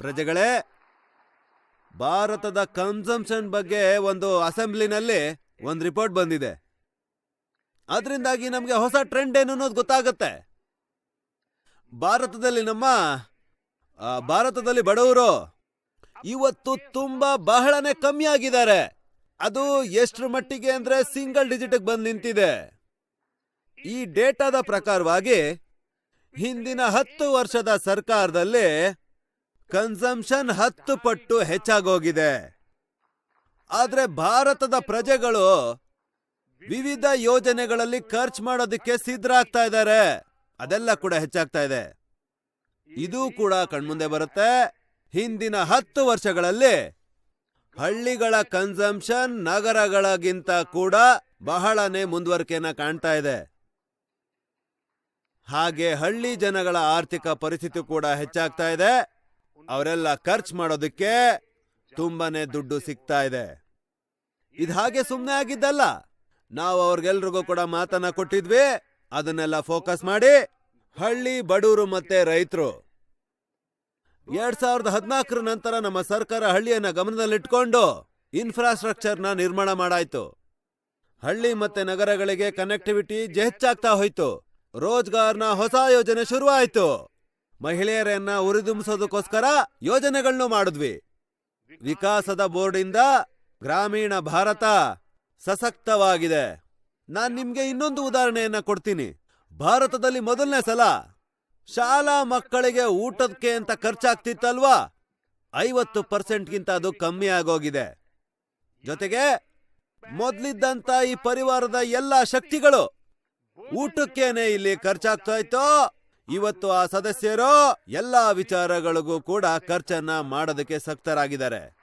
ಪ್ರಜೆಗಳೇ, ಭಾರತದ ಕನ್ಸಂಪ್ಷನ್ ಬಗ್ಗೆ ಒಂದು ಅಸೆಂಬ್ಲಿನಲ್ಲಿ ಒಂದು ರಿಪೋರ್ಟ್ ಬಂದಿದೆ. ಅದರಿಂದಾಗಿ ನಮಗೆ ಹೊಸ ಟ್ರೆಂಡ್ ಏನು ಅನ್ನೋದು ಗೊತ್ತಾಗುತ್ತೆ. ಭಾರತದಲ್ಲಿ ನಮ್ಮ ಭಾರತದಲ್ಲಿ ಬಡವರು ಇವತ್ತು ತುಂಬಾ ಬಹಳನೇ ಕಮ್ಮಿ ಆಗಿದ್ದಾರೆ. ಅದು ಎಷ್ಟು ಮಟ್ಟಿಗೆ ಅಂದ್ರೆ ಸಿಂಗಲ್ ಡಿಜಿಟ್ ಬಂದು ನಿಂತಿದೆ. ಈ ಡೇಟಾದ ಪ್ರಕಾರವಾಗಿ ಹಿಂದಿನ ಹತ್ತು ವರ್ಷದ ಸರ್ಕಾರದಲ್ಲಿ ಕನ್ಸಂಪ್ಷನ್ ಹತ್ತು ಪಟ್ಟು ಹೆಚ್ಚಾಗೋಗಿದೆ. ಆದ್ರೆ ಭಾರತದ ಪ್ರಜೆಗಳು ವಿವಿಧ ಯೋಜನೆಗಳಲ್ಲಿ ಖರ್ಚು ಮಾಡೋದಕ್ಕೆ ಸಿದ್ಧರಾಗ್ತಾ ಇದ್ದಾರೆ. ಅದೆಲ್ಲ ಕೂಡ ಹೆಚ್ಚಾಗ್ತಾ ಇದೆ. ಇದು ಕೂಡ ಕಣ್ಮುಂದೆ ಬರುತ್ತೆ. ಹಿಂದಿನ ಹತ್ತು ವರ್ಷಗಳಲ್ಲಿ ಹಳ್ಳಿಗಳ ಕನ್ಸಂಪ್ಷನ್ ನಗರಗಳಿಗಿಂತ ಕೂಡ ಬಹಳನೇ ಮುಂದುವರಿಕೆಯನ್ನ ಕಾಣ್ತಾ ಇದೆ. ಹಾಗೆ ಹಳ್ಳಿ ಜನಗಳ ಆರ್ಥಿಕ ಪರಿಸ್ಥಿತಿ ಕೂಡ ಹೆಚ್ಚಾಗ್ತಾ ಇದೆ. ಅವರೆಲ್ಲ ಖರ್ಚು ಮಾಡೋದಕ್ಕೆ ತುಂಬಾನೇ ದುಡ್ಡು ಸಿಗ್ತಾ ಇದೆ. ಇದು ಹಾಗೆ ಸುಮ್ಮನೆ ಆಗಿದ್ದಲ್ಲ. ನಾವು ಅವ್ರಿಗೆಲ್ರಿಗೂ ಕೂಡ ಮಾತನ್ನ ಕೊಟ್ಟಿದ್ವಿ. ಅದನ್ನೆಲ್ಲ ಫೋಕಸ್ ಮಾಡಿ, ಹಳ್ಳಿ ಬಡೂರು ಮತ್ತೆ ರೈತರು. ಎರಡ್ ಸಾವಿರದ ಹದಿನಾಲ್ಕರ ನಂತರ ನಮ್ಮ ಸರ್ಕಾರ ಹಳ್ಳಿಯನ್ನ ಗಮನದಲ್ಲಿಟ್ಕೊಂಡು ಇನ್ಫ್ರಾಸ್ಟ್ರಕ್ಚರ್ನ ನಿರ್ಮಾಣ ಮಾಡಾಯ್ತು. ಹಳ್ಳಿ ಮತ್ತೆ ನಗರಗಳಿಗೆ ಕನೆಕ್ಟಿವಿಟಿ ಹೆಚ್ಚಾಗ್ತಾ ಹೋಯ್ತು. ರೋಜ್ಗಾರ್ನ ಹೊಸ ಯೋಜನೆ ಶುರುವಾಯ್ತು. ಮಹಿಳೆಯರನ್ನ ಉರಿದುಂಬಿಸೋದಕ್ಕೋಸ್ಕರ ಯೋಜನೆಗಳನ್ನು ಮಾಡಿದ್ವಿ. ವಿಕಾಸದ ಬೋರ್ಡಿಂದ ಗ್ರಾಮೀಣ ಭಾರತ ಸಶಕ್ತವಾಗಿದೆ. ನಾನ್ ನಿಮ್ಗೆ ಇನ್ನೊಂದು ಉದಾಹರಣೆಯನ್ನ ಕೊಡ್ತೀನಿ. ಭಾರತದಲ್ಲಿ ಮೊದಲನೇ ಸಲ ಶಾಲಾ ಮಕ್ಕಳಿಗೆ ಊಟಕ್ಕೆ ಅಂತ ಖರ್ಚಾಗ್ತಿತ್ತಲ್ವಾ? ಐವತ್ತು ಪರ್ಸೆಂಟ್ಗಿಂತ ಅದು ಕಮ್ಮಿ ಆಗೋಗಿದೆ. ಜೊತೆಗೆ ಮೊದ್ಲಿದ್ದಂತ ಈ ಪರಿವಾರದ ಎಲ್ಲ ಶಕ್ತಿಗಳು ಊಟಕ್ಕೇನೆ ಇಲ್ಲಿ ಖರ್ಚಾಗ್ತಾ ಇತ್ತೋ ಇವತ್ತು ಆ ಸದಸ್ಯರು ಎಲ್ಲಾ ವಿಚಾರಗಳಿಗೂ ಕೂಡ ಖರ್ಚನ್ನ ಮಾಡೋದಕ್ಕೆ ಸಕ್ತರಾಗಿದ್ದಾರೆ.